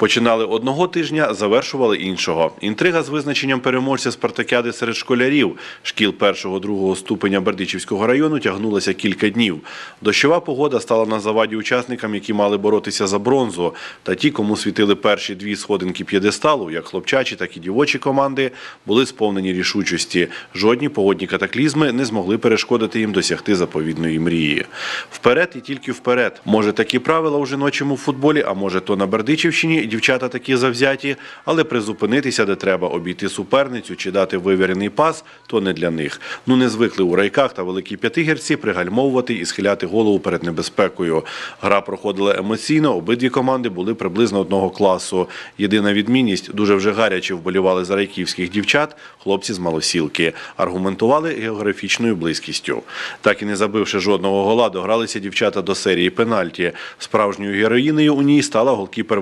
Починали одного тижня, завершували іншого. Інтрига з визначенням переможця спартакіади серед школярів шкіл першого-другого ступеня Бердичівського району тягнулася кілька днів. Дощова погода стала на заваді учасникам, які мали боротися за бронзу. Та ті, кому світили перші дві сходинки п'єдесталу, як хлопчачі, так і дівочі команди, були сповнені рішучості. Жодні погодні катаклізми не змогли перешкодити їм досягти заповідної мрії. Вперед і тільки вперед. Може, такі правила у жіночому футболі, а може, то на Бердичівщині дівчата такі завзяті, але призупинитися, де треба обійти суперницю чи дати вивірений пас, то не для них. Ну не звикли у райках та великій п'ятигірці пригальмовувати і схиляти голову перед небезпекою. Гра проходила емоційно, обидві команди були приблизно одного класу. Єдина відмінність дуже вже гаряче вболівали за райківських дівчат, хлопці з малосілки. Аргументували географічною близькістю. Так і не забивши жодного гола, догралися дівчата до серії пенальті. Справжньою героїнею у ній стала голкіпер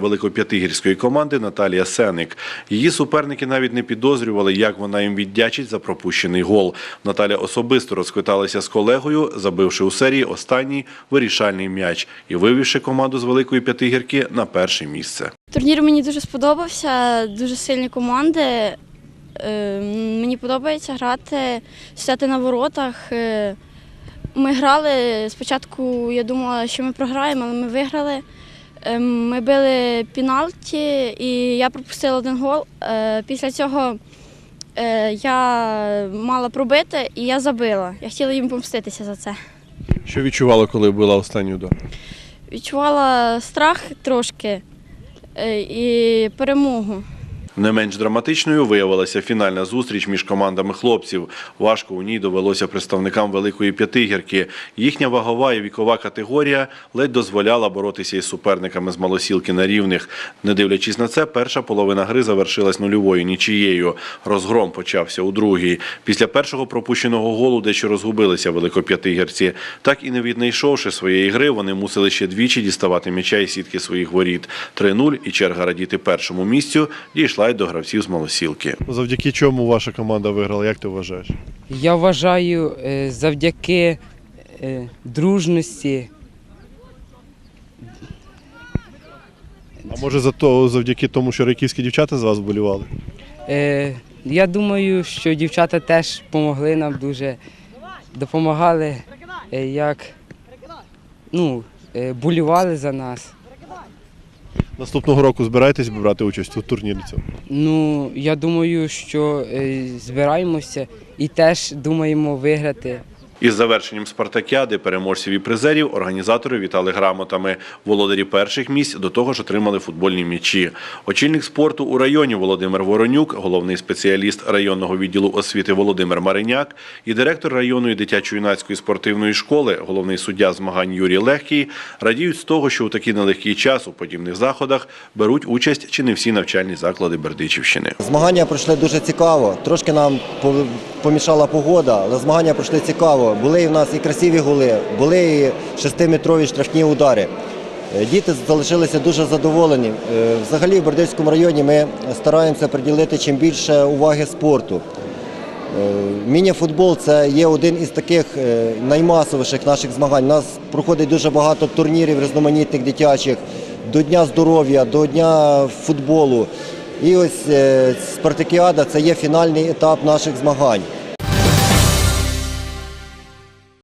Великоп'ятигірської команди Наталія Сеник. Її суперники навіть не підозрювали, як вона їм віддячить за пропущений гол. Наталя особисто розквиталася з колегою, забивши у серії останній вирішальний м'яч і вивівши команду з Великої П'ятигірки на перше місце. Турнір мені дуже сподобався, дуже сильні команди. Е, Мені подобається грати, стояти на воротах. Е, Ми грали спочатку, я думала, що ми програємо, але ми виграли. Е, Ми били пенальті і я пропустила один гол. Е, Після цього е, я мала пробити і я забила. Я хотіла їм помститися за це. Що відчувала, коли була останній удар? Відчувала страх трошки е, і перемогу. Не менш драматичною виявилася фінальна зустріч між командами хлопців. Важко у ній довелося представникам Великої П'ятигірки. Їхня вагова і вікова категорія ледь дозволяла боротися із суперниками з малосілки на рівних. Не дивлячись на це, перша половина гри завершилась нульовою нічією. Розгром почався у другій. Після першого пропущеного голу дещо розгубилися великоп'ятигірці. Так і не віднайшовши своєї гри, вони мусили ще двічі діставати м'яча із сітки своїх воріт. 3-0 і черга радіти першому місцю дійшла й до гравців з малосілки. Завдяки чому ваша команда виграла, як ти вважаєш? Я вважаю, е, завдяки е, дружності, А може за то, завдяки тому, що райківські дівчата з вас вболівали? е, я думаю, що дівчата теж допомогли нам дуже, допомагали, е, як ну, болівали за нас. Наступного року збираєтесь брати участь у турнірі цьому? Ну, я думаю, що е, збираємося і теж думаємо виграти. Із завершенням спартакіади переможців і призерів організатори вітали грамотами. Володарі перших місць до того ж отримали футбольні м'ячі. Очільник спорту у районі Володимир Воронюк, головний спеціаліст районного відділу освіти Володимир Мариняк і директор районної дитячо-юнацької спортивної школи, головний суддя змагань Юрій Легкий, радіють з того, що у такий нелегкий час у подібних заходах беруть участь чи не всі навчальні заклади Бердичівщини. Змагання пройшли дуже цікаво. Трошки нам помішала погода, але змагання пройшли цікаво. Були в нас і красиві голи, були і шестиметрові штрафні удари. Е, Діти залишилися дуже задоволені. Е, Взагалі в Бердичському районі ми стараємося приділити чим більше уваги спорту. Е, Міні-футбол це є один із таких наймасовіших наших змагань. У нас проходить дуже багато турнірів різноманітних дитячих до Дня здоров'я, до Дня футболу. І ось е, спартакіада це є фінальний етап наших змагань.